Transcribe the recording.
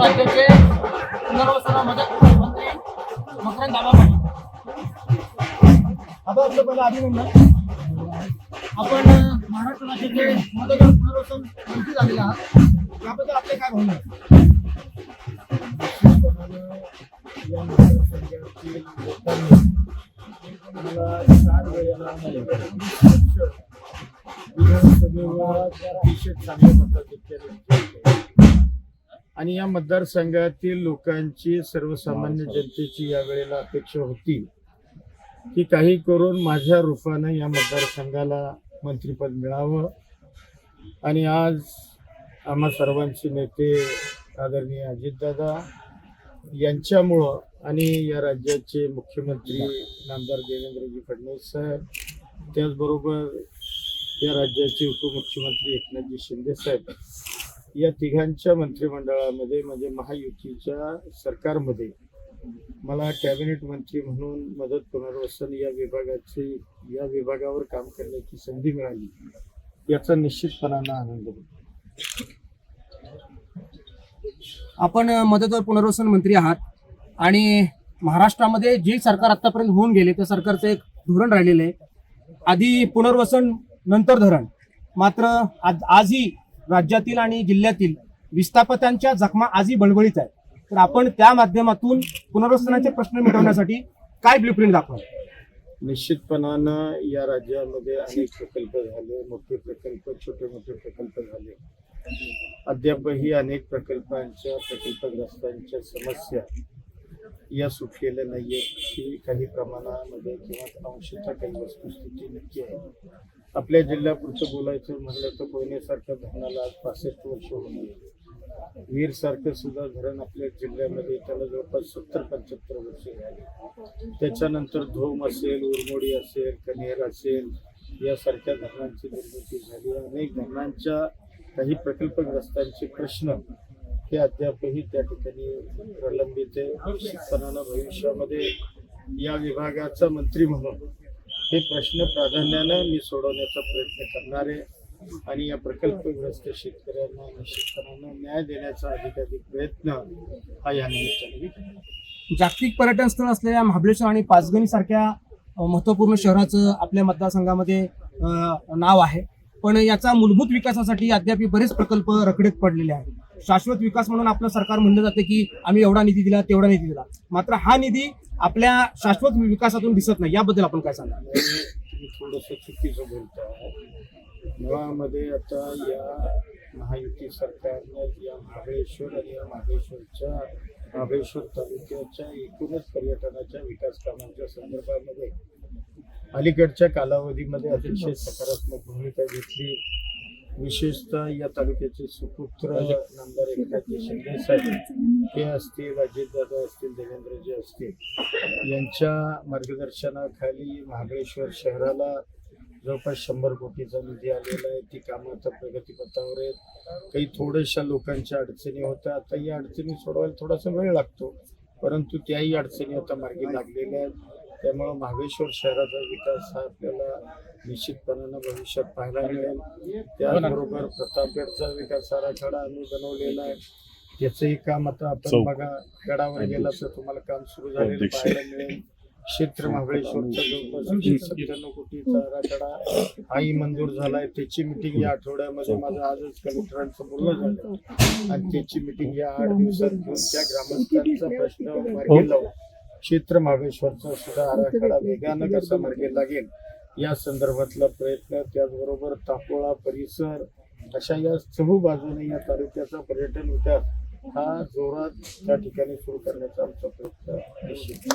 राज्याचे पुनर्वसन मदत मंत्री मकरंद दादा आता आपलं पहिलं अभिनंदन. आपण महाराष्ट्र राज्याचे आणि पुनर्वसन मंत्री झालेले आहात. याबद्दल आपले काय मला चार वेळेला विधानसभेवर अतिशय चांगल्या मताधिक्याने आणि या मतदारसंघातील लोकांची सर्वसामान्य जनतेची यावेळेला अपेक्षा होती की काही करून माझ्या रूपानं या मतदारसंघाला मंत्रिपद मिळावं. आणि आज आम्हा सर्वांचे नेते आदरणीय अजितदादा यांच्यामुळं आणि या राज्याचे मुख्यमंत्री नामदार देवेंद्रजी फडणवीस साहेब त्याचबरोबर या राज्याचे उपमुख्यमंत्री एकनाथजी शिंदे साहेब या तिघांच्या मंत्रिमंडळामध्ये म्हणजे महायुतीच्या सरकारमध्ये मला कॅबिनेट मंत्री म्हणून मदत पुनर्वसन या विभागाचे या विभागावर काम करण्याची संधी मिळाली याचा निश्चितपणानं आनंद होतो. आपण मदत व पुनर्वसन मंत्री आहात आणि महाराष्ट्रामध्ये जे सरकार आतापर्यंत होऊन गेले त्या सरकारचं एक धोरण राहिलेलं आहे. आधी पुनर्वसन नंतर धरण. मात्र आज आजही राज्यातील आणि जिल्ह्यातील विस्थापितांच्या जखमा आजही बळबळीत आहेत. तर आपण त्या माध्यमातून पुनर्वसनाचे प्रश्न मिटवण्यासाठी काय ब्ल्यूप्रिंट दाखवा निश्चितपणानं या राज्यामध्ये अनेक प्रकल्प झाले मोठे प्रकल्प छोटे मोठे प्रकल्प झाले. अद्यापही अनेक प्रकल्पांच्या प्रकल्पग्रस्तांच्या समस्या या सुटलेल्या नाहीये ही काही प्रमाणामध्ये किंवा अंशतः काही वस्तुस्थिती नक्की आहे. आपल्या जिल्ह्यापुरतं बोलायचं म्हणलं तर कोयनेसारख्या धरणाला आज पासष्ट वर्ष होऊन वीर सारखं सुद्धा धरण आपल्या जिल्ह्यामध्ये त्याला जवळपास सत्तर पंच्याहत्तर वर्ष झाली. त्याच्यानंतर धोम असेल उरमोडी असेल कनेर असेल यासारख्या धरणांची निर्मिती झाली. अनेक धरणांच्या काही प्रकल्पग्रस्तांचे प्रश्न हे अद्यापही त्या ठिकाणी प्रलंबित आहे. निश्चितपणानं भविष्यामध्ये या विभागाचा मंत्री म्हणून हे प्रश्न प्राधान्यानं मी सोडवण्याचा प्रयत्न करणार आहे आणि या प्रकल्पग्रस्त शेतकऱ्यांना शेतकऱ्यांना न्याय देण्याचा अधिकाधिक प्रयत्न हा या निमित्ताने जागतिक पर्यटन स्थळ असलेल्या महाबळेश्वर आणि पाचगणी सारख्या महत्त्वपूर्ण शहराचं आपल्या मतदारसंघामध्ये नाव आहे. पण याचा मूलभूत विकासासाठी अद्याप बरेच प्रकल्प रखडेत पडलेले आहेत. शाश्वत विकास म्हणून आपलं सरकार म्हणलं जातं की आम्ही एवढा निधी दिला तेवढा निधी दिला. मात्र हा निधी आपल्या शाश्वत विकासातून दिसत नाही. याबद्दल आपण काय सांगा तुम्ही थोडंसं चुकीचं बोलतो मुळामध्ये आता या महायुती सरकारनं या महाबळेश्वर आणि या महाबळेश्वरच्या महाबळेश्वर तालुक्याच्या एकूणच पर्यटनाच्या विकास कामांच्या संदर्भामध्ये अलीकडच्या कालावधीमध्ये अतिशय सकारात्मक भूमिका घेतली. विशेषतः या तालुक्याचे सुपुत्र नामदार एकनाथजी शिंदे साहेब हे असतील अजितदादा असतील देवेंद्रजी असतील यांच्या मार्गदर्शनाखाली महाबळेश्वर शहराला जवळपास शंभर कोटीचा निधी आलेला आहे. ती कामं आता प्रगतीपथावर आहेत. काही थोड्याशा लोकांच्या अडचणी होत्या. आता या अडचणी सोडवायला थोडासा वेळ लागतो. परंतु त्याही अडचणी आता मार्गी लागलेल्या आहेत. त्यामुळं महाबळेश्वर शहराचा विकास हा आपल्याला निश्चितपणानं भविष्यात पाहायला मिळेल. त्याचबरोबर प्रतापगडचा विकास आराखडा आम्ही बनवलेला आहे. त्याचंही काम आता आपण बघा गडावर गेला तर तुम्हाला काम सुरू झालेलं पाहायला मिळेल. क्षेत्र महाबळेश्वरचा जवळपास सत्त्याण्णव कोटीचा आराखडा हाही मंजूर झालाय. त्याची मिटिंग या आठवड्यामध्ये माझं आजच कलेक्टरांचं बोलणं झालं. आणि त्याची मिटिंग या आठ दिवसात घेऊन त्या ग्रामस्थांचा प्रश्न मार्गी लावून क्षेत्र महाबळेश्वरचा सुद्धा आराखडा वेगानं कसा मार्गी लागेल या संदर्भातला प्रयत्न त्याचबरोबर तापोळा परिसर अशा या चहू बाजूने या तालुक्याचा पर्यटन विकास हा जोरात त्या ठिकाणी सुरू करण्याचा आमचा प्रयत्न निश्चित.